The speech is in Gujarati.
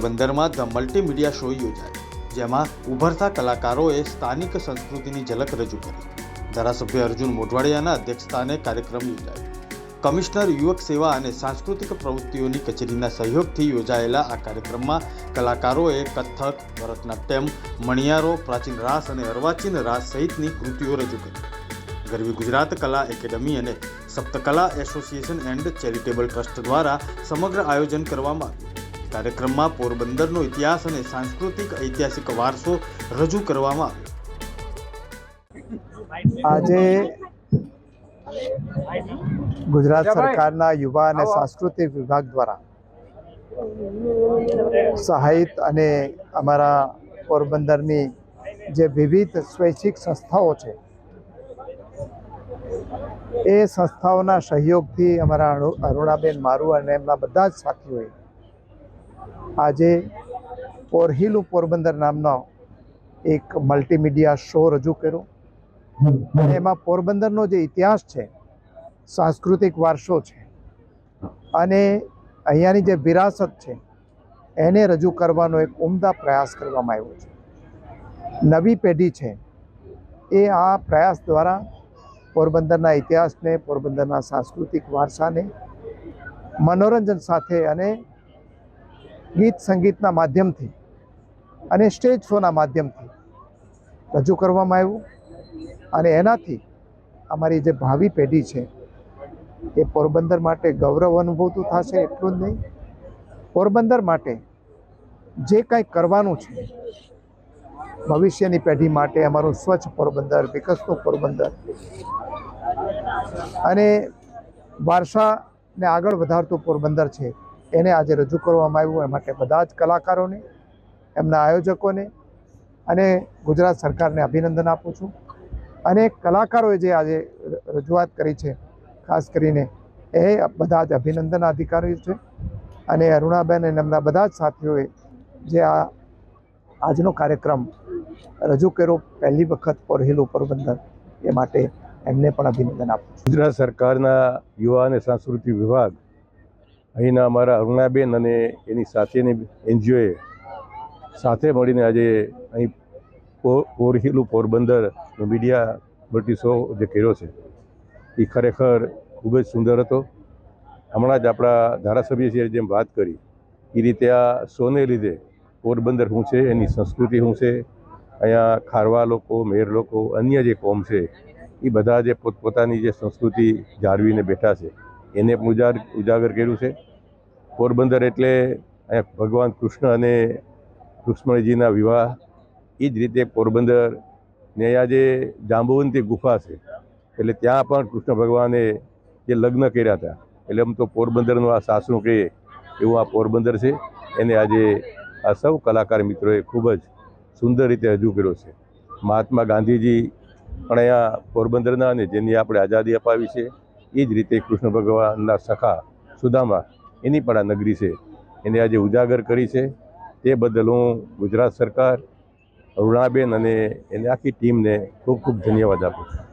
પોરબંદરમાં ધ મલ્ટીમીડિયા શો યોજાયો, જેમાં ઉભરતા કલાકારોએ સ્થાનિક સંસ્કૃતિની ઝલક રજૂ કરી. ધારાસભ્ય અર્જુન મોઢવાડિયાના અધ્યક્ષસ્થાને કાર્યક્રમ યોજાયો. કમિશનર યુવક સેવા અને સાંસ્કૃતિક પ્રવૃત્તિઓની કચેરીના સહયોગથી યોજાયેલા આ કાર્યક્રમમાં કલાકારોએ કથક, ભરતનાટ્યમ, મણિયારો, પ્રાચીન રાસ અને અર્વાચીન રાસ સહિતની કૃતિઓ રજૂ કરી. ગરવી ગુજરાત કલા એકેડમી અને Saptakala association and charitable trust દ્વારા સમગ્ર આયોજન કરવામાં આવ્યું. કાર્યક્રમમાં પોરબંદરનો ઇતિહાસ અને સાંસ્કૃતિક ઐતિહાસિક વારસો રજૂ કરવામાં આવ્યો આજે ગુજરાત સરકારના યુવા અને સાંસ્કૃતિક વિભાગ દ્વારા સહાયિત અને અમારા પોરબંદરની જે વિવિધ સ્વૈચ્છિક સંસ્થાઓ છે એ સંસ્થાઓના સહયોગથી અમારા અરુણાબેન મારુ અને એમના બધા જ સાથીઓએ આજે પોરહિલું પોરબંદર નામનો એક મલ્ટીમીડિયા શો રજૂ કર્યો. અને એમાં પોરબંદરનો જે ઇતિહાસ છે, સાંસ્કૃતિક વારસો છે, અને અહીંયાની જે વિરાસત છે, એને રજૂ કરવાનો એક ઉમદા પ્રયાસ કરવામાં આવ્યો છે. નવી પેઢી છે, એ આ પ્રયાસ દ્વારા પોરબંદરના ઇતિહાસને, પોરબંદરના સાંસ્કૃતિક વારસાને, મનોરંજન સાથે અને ગીત સંગીતના માધ્યમથી અને સ્ટેજ શોના માધ્યમથી રજૂ કરવામાં આવ્યું. અને એનાથી અમારી જે ભાવિ પેઢી છે, એ પોરબંદર માટે ગૌરવ અનુભવતું થશે એટલું જ નહીં. પોરબંદર માટે જે કાંઈ કરવાનું છે, ભવિષ્યની પેઢી માટે અમારું સ્વચ્છ પોરબંદર, વિકસતું પોરબંદર અને વારસાને આગળ વધારતું પોરબંદર છે એને આજે રજૂ કરવામાં આવ્યું, એ માટે બધા જ કલાકારોને, એમના આયોજકોને અને ગુજરાત સરકારને અભિનંદન આપું છું. અને કલાકારોએ જે આજે રજૂઆત કરી છે, ખાસ કરીને એ બધા જ અભિનંદન અધિકારી છે અને અરુણાબેન અને એમના બધા જ સાથીઓએ જે આ આજનો કાર્યક્રમ રજૂ કર્યો પહેલી વખત પોરહેલું પોરબંદર, એ માટે એમને પણ અભિનંદન આપું ગુજરાત સરકારના યુવા અને સાંસ્કૃતિક વિભાગ અહીંના અમારા અરુણાબેન અને એની સાથેની એનજીઓએ સાથે મળીને આજે અહીં પોરહિલું પોરબંદર મીડિયા બટી શો જે કર્યો છે, એ ખરેખર ખૂબ જ સુંદર હતો. હમણાં જ આપણા ધારાસભ્યશ્રીએ જેમ વાત કરી, એ રીતે આ શોને લીધે પોરબંદર શું છે, એની સંસ્કૃતિ શું છે, અહીંયા ખારવા લોકો, મેર લોકો, અન્ય જે કોમ છે, એ બધા જે પોતપોતાની જે સંસ્કૃતિ જાળવીને બેઠા છે એને પણ ઉજાર, ઉજાગર કર્યું છે. પોરબંદર એટલે ભગવાન કૃષ્ણ અને કૃષ્ણજીના વિવાહ. એ જ રીતે પોરબંદર ને અહીંયા જે જાંબુવંતી ગુફા છે, એટલે ત્યાં પણ કૃષ્ણ ભગવાને જે લગ્ન કર્યા હતા, એટલે આમ તો પોરબંદરનું આ સાસરું કહીએ એવું આ પોરબંદર છે. એને આજે આ સૌ કલાકાર મિત્રોએ ખૂબ જ સુંદર રીતે રજૂ કર્યો છે. મહાત્મા ગાંધીજી પણ અહીંયા પોરબંદરના અને જેની આપણે આઝાદી અપાવી છે. એ જ રીતે કૃષ્ણ ભગવાનના સખા સુદામા, એની પણ આ નગરી છે. એને આજે ઉજાગર કરી છે. તે બદલ હું ગુજરાત સરકાર, અરુણાબેન અને એની આખી ટીમને ખૂબ ખૂબ ધન્યવાદ આપું છું.